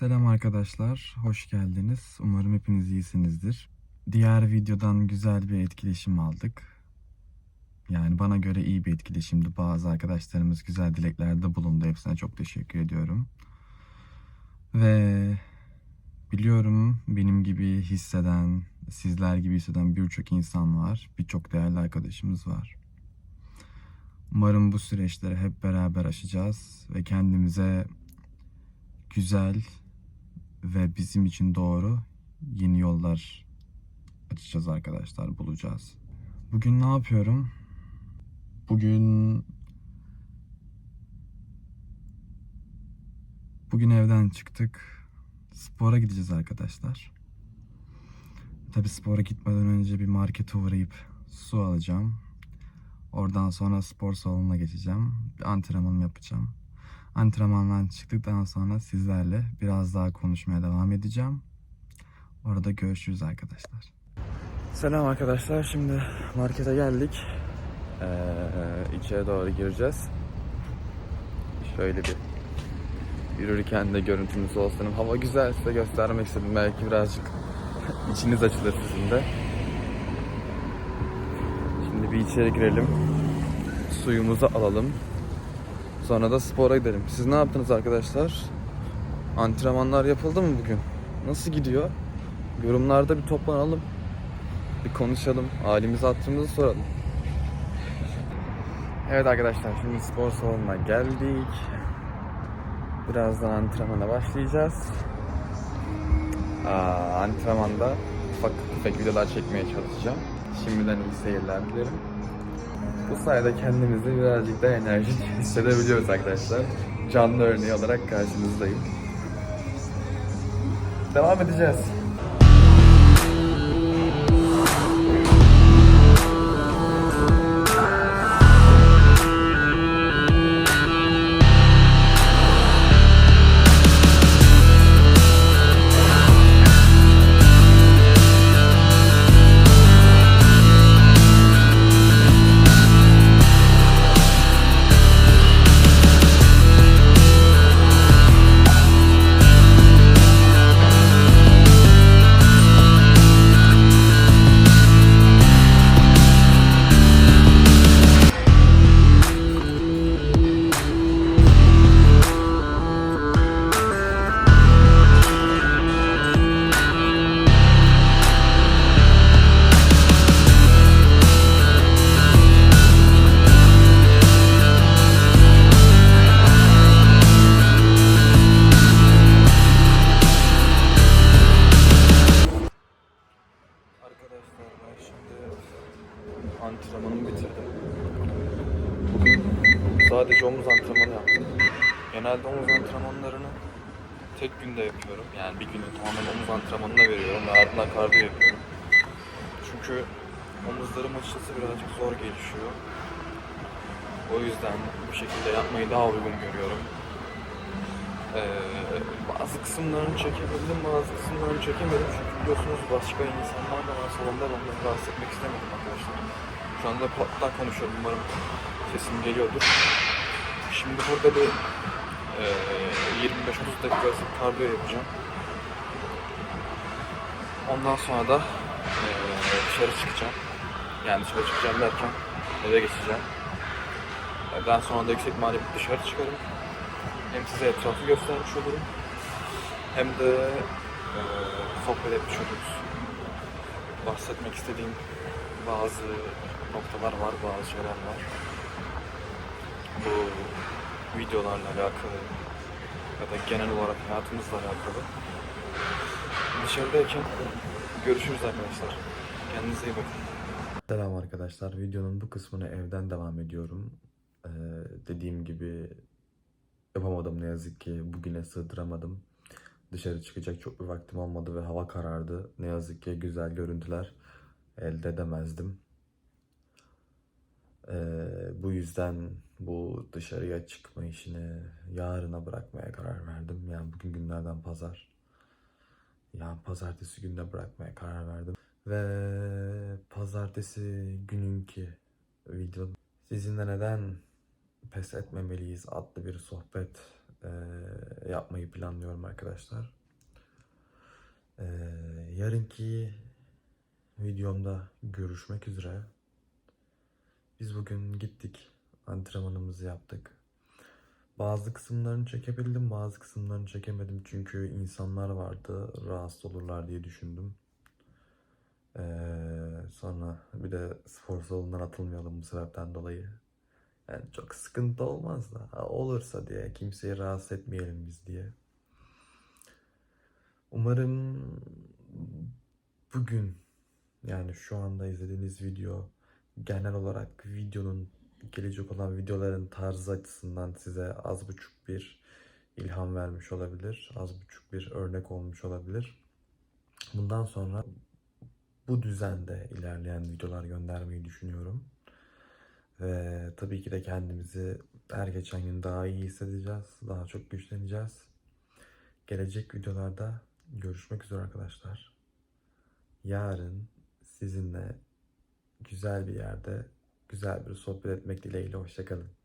Selam arkadaşlar, hoş geldiniz. Umarım hepiniz iyisinizdir. Diğer videodan güzel bir etkileşim aldık. Yani bana göre iyi bir etkileşimdi. Bazı arkadaşlarımız güzel dileklerde bulundu. Hepsine çok teşekkür ediyorum. Ve biliyorum benim gibi hisseden, sizler gibi hisseden birçok insan var. Birçok değerli arkadaşımız var. Umarım bu süreçleri hep beraber aşacağız ve kendimize güzel ve bizim için doğru yeni yollar açacağız arkadaşlar, bulacağız. Bugün ne yapıyorum? Bugün bugün evden çıktık. Spora gideceğiz arkadaşlar. Tabi spora gitmeden önce bir markete uğrayıp su alacağım. Oradan sonra spor salonuna geçeceğim. Bir antrenmanımı yapacağım. Antrenmandan çıktıktan sonra sizlerle biraz daha konuşmaya devam edeceğim. Orada görüşürüz arkadaşlar. Selam arkadaşlar. Şimdi markete geldik. Ee, içeri doğru gireceğiz. Şöyle bir yürürken de görüntümüz olsun. Hava güzel size göstermek istedim. Belki birazcık içiniz açılır sizin de. Şimdi bir içeri girelim. Suyumuzu alalım. Sonra da spora gidelim. Siz ne yaptınız arkadaşlar? Antrenmanlar yapıldı mı bugün? Nasıl gidiyor? Yorumlarda bir toplanalım. Bir konuşalım. Halimizi hatırımızı soralım. Evet arkadaşlar şimdi spor salonuna geldik. Birazdan antrenmana başlayacağız. Aa, antrenmanda ufak tefek videolar çekmeye çalışacağım. Şimdiden iyi seyirler dilerim. Bu sayede kendimizi birazcık da enerjik hissedebiliyoruz arkadaşlar. Canlı örneği olarak karşınızdayım. Devam edeceğiz. Antrenmanımı bitirdim. Bugün sadece omuz antrenmanı yaptım. Genelde omuz antrenmanlarını tek günde yapıyorum. Yani bir günü tamamen omuz antrenmanına veriyorum ve ardından kardiyo yapıyorum. Çünkü omuzlarım açıkçası birazcık zor gelişiyor. O yüzden bu şekilde yapmayı daha uygun görüyorum. Ee, bazı kısımlarını çekebildim, bazı kısımlarını çekemedim. Çünkü biliyorsunuz başka insanlar da var salonda onları rahatsız etmek istemedim arkadaşlar. Şu anda kulaktan konuşuyorum umarım sesim geliyordur. Şimdi burada bir e, 25-30 dakika kardiyo yapacağım. Ondan sonra da e, dışarı çıkacağım. Yani dışarı çıkacağım derken eve geçeceğim. Daha sonra da yüksek bir dışarı çıkarım. Hem size etrafı göstermiş olurum. Hem de e, sohbet etmiş oluruz. Bahsetmek istediğim bazı noktalar var, bazı şeyler var. Bu videolarla alakalı ya da genel olarak hayatımızla alakalı. Dışarıdayken görüşürüz arkadaşlar. Kendinize iyi bakın. Selam arkadaşlar. Videonun bu kısmını evden devam ediyorum. Ee, dediğim gibi yapamadım ne yazık ki. Bugüne sığdıramadım. Dışarı çıkacak çok bir vaktim olmadı ve hava karardı. Ne yazık ki güzel görüntüler elde edemezdim. Ee, bu yüzden bu dışarıya çıkma işini yarına bırakmaya karar verdim. Yani bugün günlerden pazar. Yani pazartesi gününe bırakmaya karar verdim. Ve pazartesi gününki video sizinle neden pes etmemeliyiz adlı bir sohbet e, yapmayı planlıyorum arkadaşlar. E, yarınki videomda görüşmek üzere. Biz bugün gittik, antrenmanımızı yaptık. Bazı kısımlarını çekebildim, bazı kısımlarını çekemedim çünkü insanlar vardı, rahatsız olurlar diye düşündüm. Ee, sonra bir de spor salonundan atılmayalım bu sebepten dolayı. Yani çok sıkıntı olmaz da ha, olursa diye kimseyi rahatsız etmeyelim biz diye. Umarım bugün yani şu anda izlediğiniz video genel olarak videonun gelecek olan videoların tarzı açısından size az buçuk bir ilham vermiş olabilir. Az buçuk bir örnek olmuş olabilir. Bundan sonra bu düzende ilerleyen videolar göndermeyi düşünüyorum. Ve tabii ki de kendimizi her geçen gün daha iyi hissedeceğiz. Daha çok güçleneceğiz. Gelecek videolarda görüşmek üzere arkadaşlar. Yarın sizinle güzel bir yerde güzel bir sohbet etmek dileğiyle hoşçakalın.